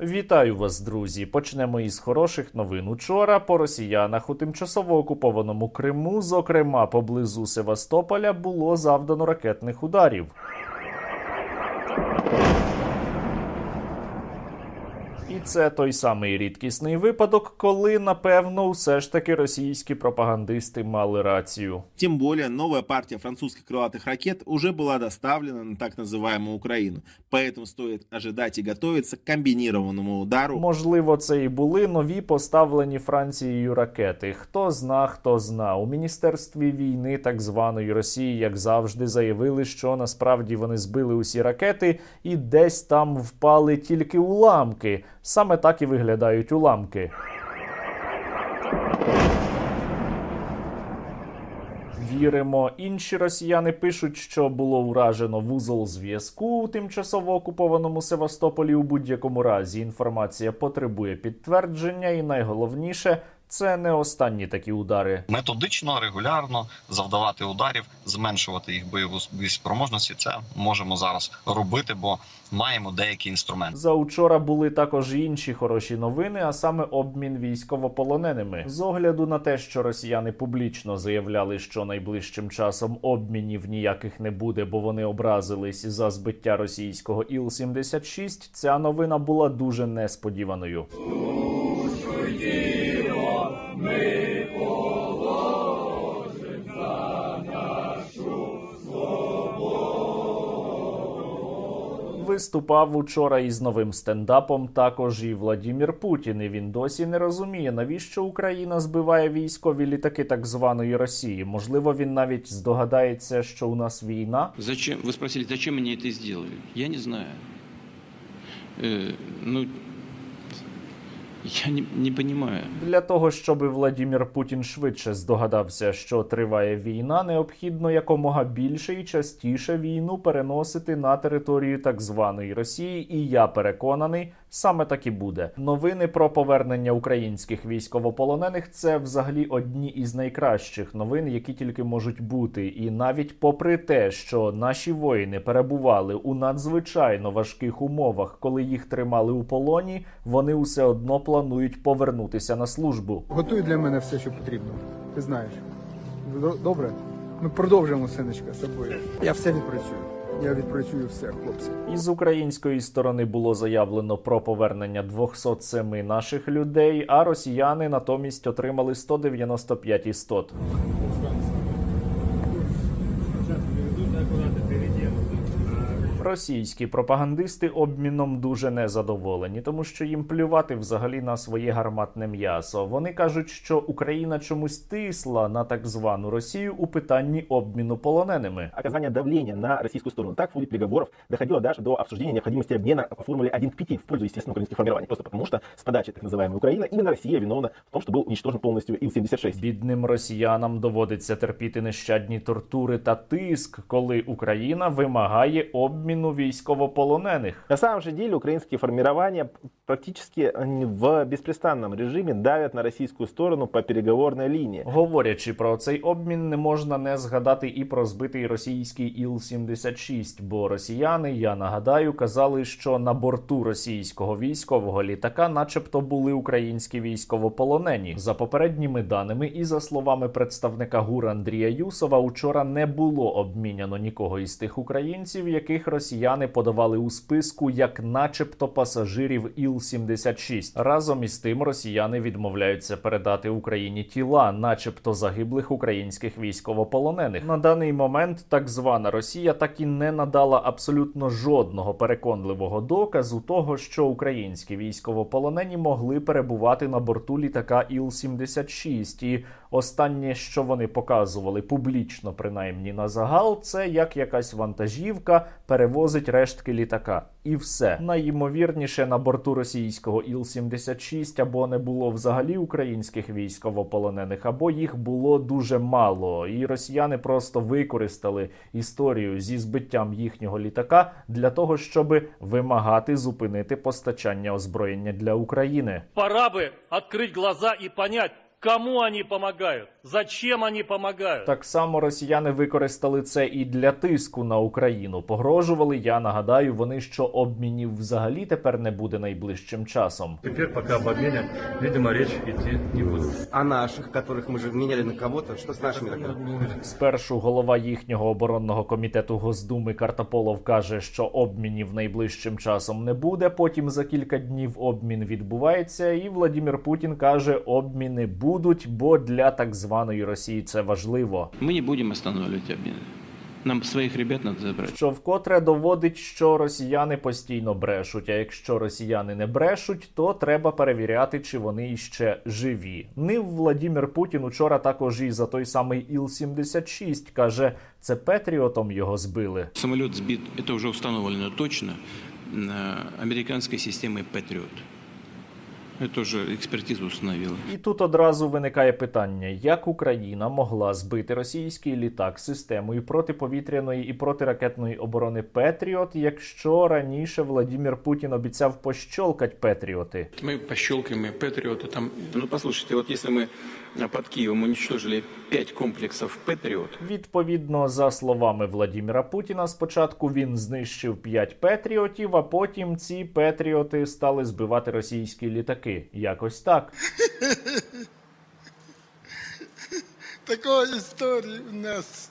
Вітаю вас, друзі! Почнемо із хороших новин. Учора по росіянах у тимчасово окупованому Криму, зокрема поблизу Севастополя, було завдано ракетних ударів І це той самий рідкісний випадок, коли напевно все ж таки російські пропагандисти мали рацію. Тем более, новая партия французских крылатых ракет уже была доставлена на так называемую Украину. Поэтому стоит ожидать и готовиться к комбинированному удару. Можливо, це і були нові поставлені Францією ракети. Хто зна, хто зна. У міністерстві війни так званої Росії, як завжди, заявили, що насправді вони збили усі ракети і десь там впали тільки уламки. Саме так і виглядають уламки. Віримо, інші росіяни пишуть, що було уражено вузол зв'язку у тимчасово окупованому Севастополі. У будь-якому разі інформація потребує підтвердження, і найголовніше це не останні такі удари. методично, регулярно завдавати ударів, зменшувати їх бойову спроможності. Це можемо зараз робити, бо маємо деякі інструменти. За учора були також інші хороші новини, а саме обмін військовополоненими. З огляду на те, що росіяни публічно заявляли, що найближчим часом обмінів ніяких не буде, бо вони образились за збиття російського Іл-76, ця новина була дуже несподіваною. Виступав учора із новим стендапом також і Владімір Путін. І він досі не розуміє, навіщо Україна збиває військові літаки так званої Росії. Можливо, він навіть здогадається, що у нас війна. Зачем? Вы спросили, зачем они это сделали? Я не знаю. Э, ну, я не, не понимаю. Для того щоб Владімір Путін швидше здогадався, що триває війна, необхідно якомога більше і частіше війну переносити на територію так званої Росії. І я переконаний, саме так і буде. Новини про повернення українських військовополонених це взагалі одні із найкращих новин, які тільки можуть бути. І навіть попри те, що наші воїни перебували у надзвичайно важких умовах, коли їх тримали у полоні, вони усе одно планують повернутися на службу. Готуй для мене все, що потрібно. Ти знаєш. Добре? Ми продовжуємо, синочка, з тобою. Я все відпрацюю. Я відпрацюю все, хлопці. Із української сторони було заявлено про повернення 207 наших людей, а росіяни натомість отримали 195 істот. Російські пропагандисти обміном дуже незадоволені, тому що їм плювати взагалі на своє гарматне м'ясо. Вони кажуть, що Україна чомусь тисла на так звану Росію у питанні обміну полоненими. оказания давления на российскую сторону. Так в ходе переговоров доходило даже до обсуждения необходимости обмена по формуле 1 к 5 в пользу, естественно, украинских формирований. Просто потому что с подачи так называемой Украины именно Россия виновна в том, что был уничтожен полностью Ил-76. Бідним росіянам доводиться терпіти нещадні тортури та тиск, коли Україна вимагає обміну військовополонених. На самом же деле украинские формирования практически в беспрестанном режиме давят на российскую сторону по переговорной линии. Говорячи про цей обмін, не можна не згадати і про збитий російський Іл-76, бо росіяни, я нагадаю, казали, що на борту російського військового літака, начебто, були українські військовополонені. За попередніми даними і за словами представника ГУР Андрія Юсова, учора не було обміняно нікого із тих українців, яких росіяни подавали у списку як, начебто, пасажирів Іл-76. Разом із тим, росіяни відмовляються передати Україні тіла, начебто загиблих українських військовополонених. На даний момент так звана Росія так і не надала абсолютно жодного переконливого доказу того, що українські військовополонені могли перебувати на борту літака Іл-76. І останнє, що вони показували публічно, принаймні на загал, це як якась вантажівка перевозить рештки літака. І все найімовірніше на борту російського Іл-76 або не було взагалі українських військовополонених, або їх було дуже мало, і росіяни просто використали історію зі збиттям їхнього літака для того, щоб вимагати зупинити постачання озброєння для України. Пора бы открыть глаза и понять, Кому они помогают? Зачем они помогают? Так само росіяни використали це і для тиску на Україну. Погрожували. Я нагадаю, вони що обмінів взагалі тепер не буде найближчим часом. Теперь пока об обмене, видимо, речь идти не будет. А наших, которых мы же меняли на кого-то, что с нашими тогда? Спершу голова їхнього оборонного комітету Госдуми Картополов каже, що обмінів найближчим часом не буде. Потім за кілька днів обмін відбувається, і Владімір Путін каже, обміни будуть, бо для так званої Росії це важливо. Мы не будем останавливать обмены. Нам своих ребят надо забрать. Що вкотре доводить, що росіяни постійно брешуть. А якщо росіяни не брешуть, то треба перевіряти, чи вони іще живі. Нив Владімір Путін учора також і за той самий Іл-76 каже, це Петріотом його збили. Самолет сбит, это уже установлено точно, э, американской системой Patriot. Это уже экспертиза установила. І тут одразу виникає питання: як Україна могла збити російський літак системою протиповітряної і протиракетної оборони Петріот, якщо раніше Владімір Путін обіцяв пощолкать Петріоти? Мы пощелкаем и Патриоты там. Ну, послушайте, вот если мы а, под Киевом уничтожили пять комплексов Патриот, Відповідно, за словами Владіміра Путіна, спочатку він знищив 5 петріотів, а потім ці петріоти стали збивати російські літаки. Якось так. Такої історії в нас.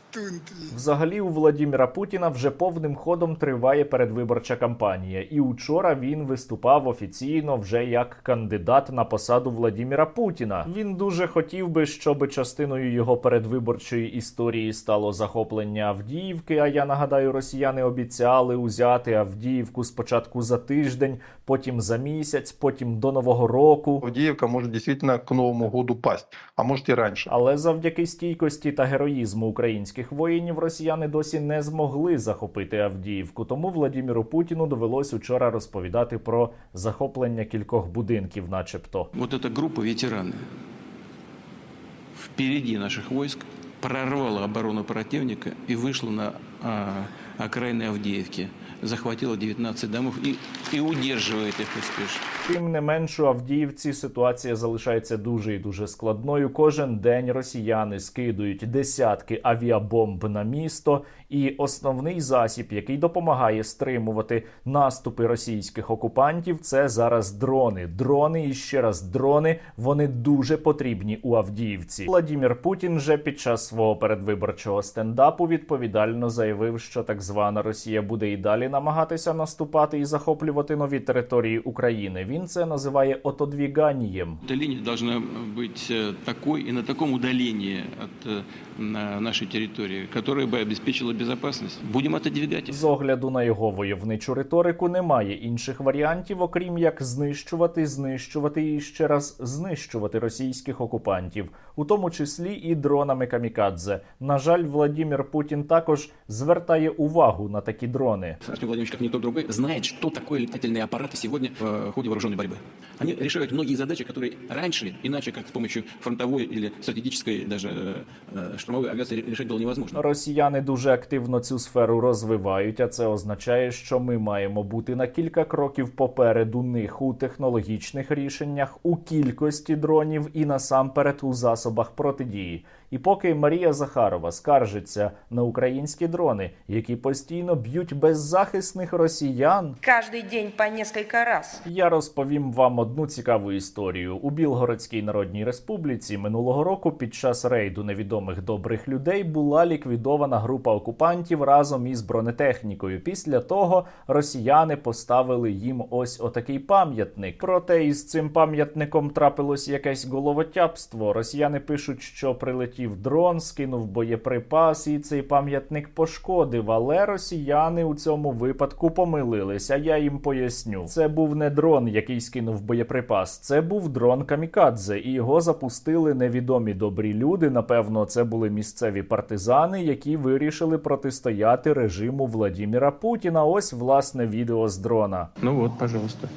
Взагалі, у Владіміра Путіна вже повним ходом триває передвиборча кампанія, і учора він виступав офіційно вже як кандидат на посаду Владіміра Путіна. Він дуже хотів би, щоб частиною його передвиборчої історії стало захоплення Авдіївки. А я нагадаю, росіяни обіцяли узяти Авдіївку спочатку за тиждень, потім за місяць, потім до нового року. Авдеевка может действительно к Новому году пасть, а может и раньше. Але завдяки стійкості та героїзму українських воїнів росіяни досі не змогли захопити Авдіївку. Тому Владіміру Путіну довелось учора розповідати про захоплення кількох будинків, начебто. вот эта группа ветераны впереди наших войск прорвала оборону противника и вышла на а, окраины Авдеевки. Захватила 19 домов и, и удерживает их успешно. Тим не менш, у Авдіївці ситуація залишається дуже і дуже складною. Кожен день росіяни скидують десятки авіабомб на місто, і основний засіб, який допомагає стримувати наступи російських окупантів, це зараз дрони. Дрони і ще раз дрони. Вони дуже потрібні у Авдіївці. Владімір Путін вже під час свого передвиборчого стендапу відповідально заявив, що так звана Росія буде і далі намагатися наступати і захоплювати нові території України. Він це називає отодвіганням. Эта линия должна быть э, такой и на таком удалении от э, на нашей территории, которая бы обеспечила безопасность. Будем отодвигать их. З огляду на його войовничу риторику немає інших варіантів, окрім як знищувати, знищувати і ще раз знищувати російських окупантів, у тому числі і дронами камікадзе. На жаль, Владімір Путін також звертає увагу на такі дрони. Артем Владимирович, как никто другой, знает, что такое летательные аппараты сегодня в э, ходе вооруженной борьбы. Они решают многие задачи, которые раньше, иначе как с помощью фронтовой или стратегической, даже э, э, штурмовой авиации решать было невозможно. Росіяни дуже активно цю сферу розвивають, а це означає, що ми маємо бути на кілька кроків попереду них у технологічних рішеннях, у кількості дронів і насамперед у засобах протидії. І поки Марія Захарова скаржиться на українські дрони, які постійно б'ють беззахисних росіян, Каждый день по несколько раз. я розповім вам одну цікаву історію. У Білгородській Народній Республіці минулого року під час рейду невідомих добрих людей була ліквідована група окупантів разом із бронетехнікою. Після того росіяни поставили їм ось отакий пам'ятник. Проте із цим пам'ятником трапилось якесь головотяпство. Росіяни пишуть, що прилетів дрон, скинув боєприпас, і цей пам'ятник пошкодив. Але росіяни у цьому випадку помилилися. Я їм поясню. Це був не дрон, який скинув боєприпас. Це був дрон камікадзе, і його запустили невідомі добрі люди. Напевно, це були місцеві партизани, які вирішили протистояти режиму Владіміра Путіна. Ось власне відео з дрона. Ну вот, пожалуйста.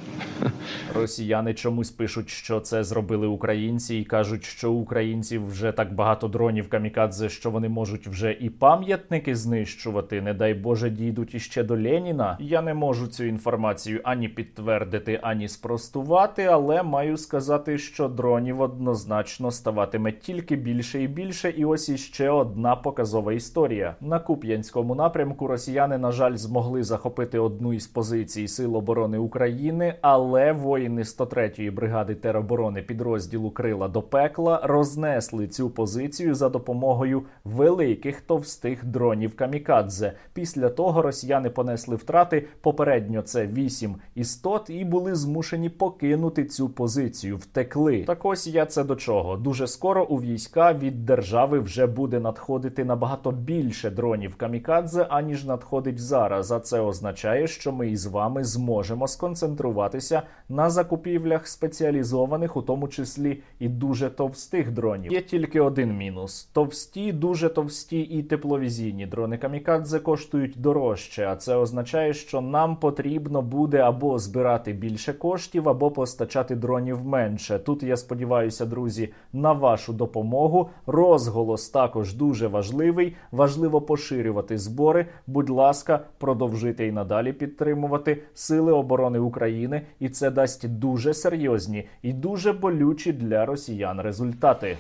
Росіяни чомусь пишуть, що це зробили українці, і кажуть, що українців вже так багато дронів камікадзе, що вони можуть вже і пам'ятники знищувати. Не дай Боже, дійдуть іще до Леніна. Я не можу цю інформацію ані підтвердити, ані спростувати, але маю сказати, що дронів однозначно ставатиме тільки більше і більше. І ось іще одна показова історія. На Куп'янському напрямку росіяни, на жаль, змогли захопити одну із позицій Сил оборони України, але воїни 103-ї бригади тероборони підрозділу Крила до пекла рознесли цю позицію за допомогою великих товстих дронів камікадзе. Після того росіяни понесли втрати. Попередньо це 8 істот і були змушені покинути цю позицію. Втекли. Так ось я це до чого. Дуже скоро у війська від держави вже буде надходити набагато більше дронів камікадзе, аніж надходить зараз. А це означає, що ми із вами зможемо сконцентруватися на закупівлях спеціалізованих, у тому числі і дуже товстих дронів. Є тільки один мінус: товсті, дуже товсті і тепловізійні дрони камікадзе коштують дорожче. А це означає, що нам потрібно буде або збирати більше коштів, або постачати дронів менше. Тут я сподіваюся, друзі, на вашу допомогу. Розголос також дуже важливий. Важливо поширювати збори. Будь ласка, продовжуйте і надалі підтримувати Сили оборони України, і це дасть дуже серйозні і дуже болючі для росіян результати.